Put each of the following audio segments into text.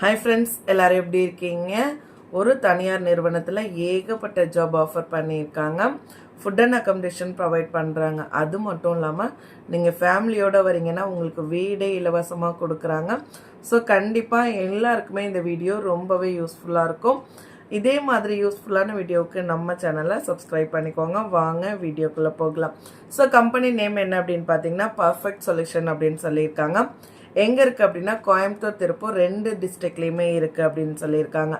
Hi friends எல்லாரும் எப்படி இருக்கீங்க? ஒரு தனியார் நிறுவனத்தில் ஏகப்பட்ட ஜாப் ஆஃபர் பண்ணியிருக்காங்க. ஃபுட் அண்ட் அக்கமடேஷன் ப்ரொவைட் பண்ணுறாங்க அது மட்டும் இல்லாமல் நீங்கள் ஃபேமிலியோடு வரீங்கன்னா உங்களுக்கு வீடே இலவசமாக கொடுக்குறாங்க. ஸோ கண்டிப்பாக எல்லாருக்குமே இந்த வீடியோ ரொம்பவே யூஸ்ஃபுல்லாக இருக்கும். இதே மாதிரி யூஸ்ஃபுல்லான வீடியோவுக்கு நம்ம சேனலை சப்ஸ்கிரைப் பண்ணிக்கோங்க. வாங்க வீடியோக்குள்ளே போகலாம். ஸோ கம்பெனி நேம் என்ன அப்படின்னு பார்த்தீங்கன்னா பர்ஃபெக்ட் சொல்யூஷன் அப்படின்னு சொல்லியிருக்காங்க. எங்கே இருக்குது அப்படின்னா கோயம்புத்தூர் திருப்பூர் ரெண்டு டிஸ்ட்ரிக்ட்லேயுமே இருக்குது அப்படின்னு சொல்லியிருக்காங்க.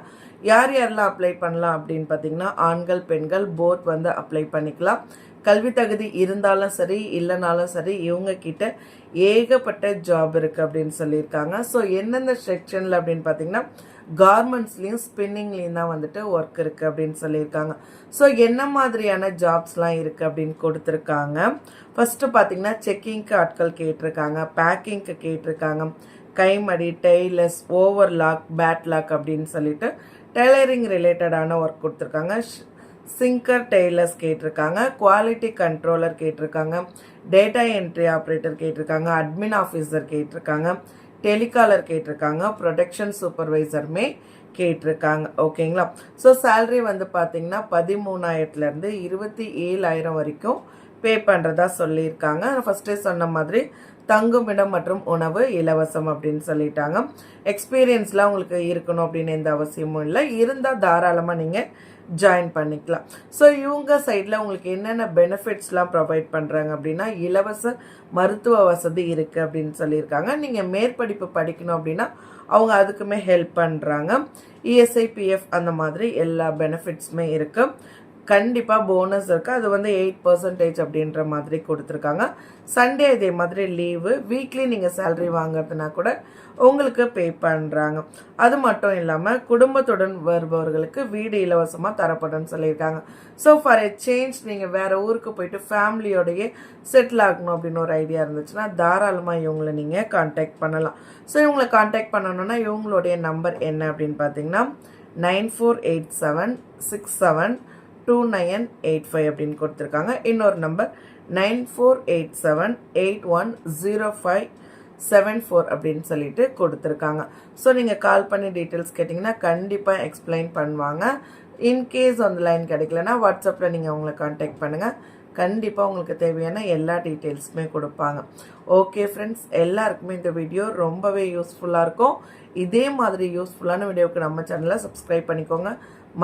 யார் யாரெல்லாம் அப்ளை பண்ணலாம் அப்படின்னு பார்த்தீங்கன்னா ஆண்கள் பெண்கள் போத் வந்து அப்ளை பண்ணிக்கலாம். கல்வி தகுதி இருந்தாலும் சரி இல்லைனாலும் சரி இவங்க கிட்ட ஏகப்பட்ட ஜாப் இருக்குது அப்படின்னு சொல்லியிருக்காங்க. ஸோ எந்தெந்த செக்ஷனில் அப்படின்னு பார்த்தீங்கன்னா கார்மெண்ட்ஸ்லேயும் ஸ்பின்னிங்லேயும் தான் வந்துட்டு ஒர்க் இருக்குது அப்படின்னு சொல்லியிருக்காங்க. ஸோ என்ன மாதிரியான ஜாப்ஸ்லாம் இருக்குது அப்படின்னு கொடுத்துருக்காங்க. ஃபஸ்ட்டு பார்த்தீங்கன்னா செக்கிங்க்கு ஆட்கள் கேட்டிருக்காங்க பேக்கிங்க்கு கேட்டிருக்காங்க. கைமடி tailors over lock bad lock அப்படின்னு சொல்லிட்டு டெய்லரிங் ரிலேட்டடான ஒர்க் கொடுத்துருக்காங்க. சிங்கர் டெய்லர்ஸ் கேட்டிருக்காங்க குவாலிட்டி கண்ட்ரோலர் கேட்டிருக்காங்க டேட்டா என்ட்ரி ஆப்ரேட்டர் கேட்டிருக்காங்க அட்மின் ஆஃபீஸர் கேட்டிருக்காங்க டெலிகாலர் கேட்டிருக்காங்க ப்ரொடக்ஷன் சூப்பர்வைசருமே கேட்டிருக்காங்க. ஓகேங்களா ஸோ சேல்ரி வந்து பார்த்தீங்கன்னா பதிமூணாயிரத்துலேருந்து இருபத்தி ஏழாயிரம் வரைக்கும் பே பண்ணுறதா சொல்லியிருக்காங்க. ஃபஸ்ட்டே சொன்ன மாதிரி தங்குமிடம் மற்றும் உணவு இலவசம் அப்படின்னு சொல்லிட்டாங்க. எக்ஸ்பீரியன்ஸ்லாம் உங்களுக்கு இருக்கணும் அப்படின்னு எந்த அவசியமும் இல்லை. இருந்தால் தாராளமாக நீங்கள் ஜாயின் பண்ணிக்கலாம். ஸோ இவங்க சைடில் உங்களுக்கு என்னென்ன பெனிஃபிட்ஸ்லாம் ப்ரொவைட் பண்ணுறாங்க அப்படின்னா இலவச மருத்துவ வசதி இருக்குது அப்படின்னு சொல்லியிருக்காங்க. நீங்கள் மேற்படிப்பு படிக்கணும் அப்படின்னா அவங்க அதுக்குமே ஹெல்ப் பண்ணுறாங்க இஎஸ்ஐ பிஎஃப் அந்த மாதிரி எல்லா பெனிஃபிட்ஸுமே இருக்குது கண்டிப்பாக போனஸ் இருக்குது அது வந்து எயிட் பர்சன்டேஜ் அப்படின்ற மாதிரி கொடுத்துருக்காங்க. சண்டே இதே மாதிரி லீவு வீக்லி நீங்கள் சேல்ரி வாங்குறதுனா கூட உங்களுக்கு பே பண்ணுறாங்க அது மட்டும் இல்லாமல் குடும்பத்துடன் வருபவர்களுக்கு வீடு இலவசமாக தரப்படும்னு சொல்லியிருக்காங்க. ஸோ ஃபார் எ சேஞ்ச் நீங்கள் வேறு ஊருக்கு போயிட்டு ஃபேமிலியோடையே செட்டில் ஆகணும் அப்படின்னு ஒரு ஐடியா இருந்துச்சுன்னா தாராளமாக இவங்களை நீங்கள் காண்டாக்ட் பண்ணலாம். ஸோ இவங்களை காண்டாக்ட் பண்ணணுன்னா இவங்களுடைய நம்பர் என்ன அப்படின்னு பார்த்தீங்கன்னா nine four eight seven six seven two nine eight five அப்படின்னு கொடுத்துருக்காங்க. இன்னொரு number nine four eight seven eight one zero five seven four அப்படின்னு சொல்லிட்டு கொடுத்துருக்காங்க. ஸோ நீங்கள் கால் பண்ணி டீட்டெயில்ஸ் கேட்டிங்கன்னா கண்டிப்பாக எக்ஸ்பிளைன் பண்ணுவாங்க. இன்கேஸ் அந்த லைன் கிடைக்கலனா வாட்ஸ்அப்பில் நீங்கள் அவங்கள காண்டாக்ட் பண்ணுங்கள் கண்டிப்பாக உங்களுக்கு தேவையான எல்லா டீட்டெயில்ஸுமே கொடுப்பாங்க. ஓகே ஃப்ரெண்ட்ஸ் எல்லாருக்குமே இந்த வீடியோ ரொம்பவே யூஸ்ஃபுல்லாக இருக்கும். இதே மாதிரி யூஸ்ஃபுல்லான வீடியோவுக்கு நம்ம சேனலை சப்ஸ்கிரைப் பண்ணிக்கோங்க.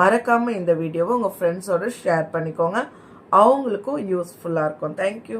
மறக்காமல் இந்த வீடியோவை உங்கள் ஃப்ரெண்ட்ஸோடு ஷேர் பண்ணிக்கோங்க. அவங்களுக்கும் யூஸ்ஃபுல்லாக இருக்கும். தேங்க்யூ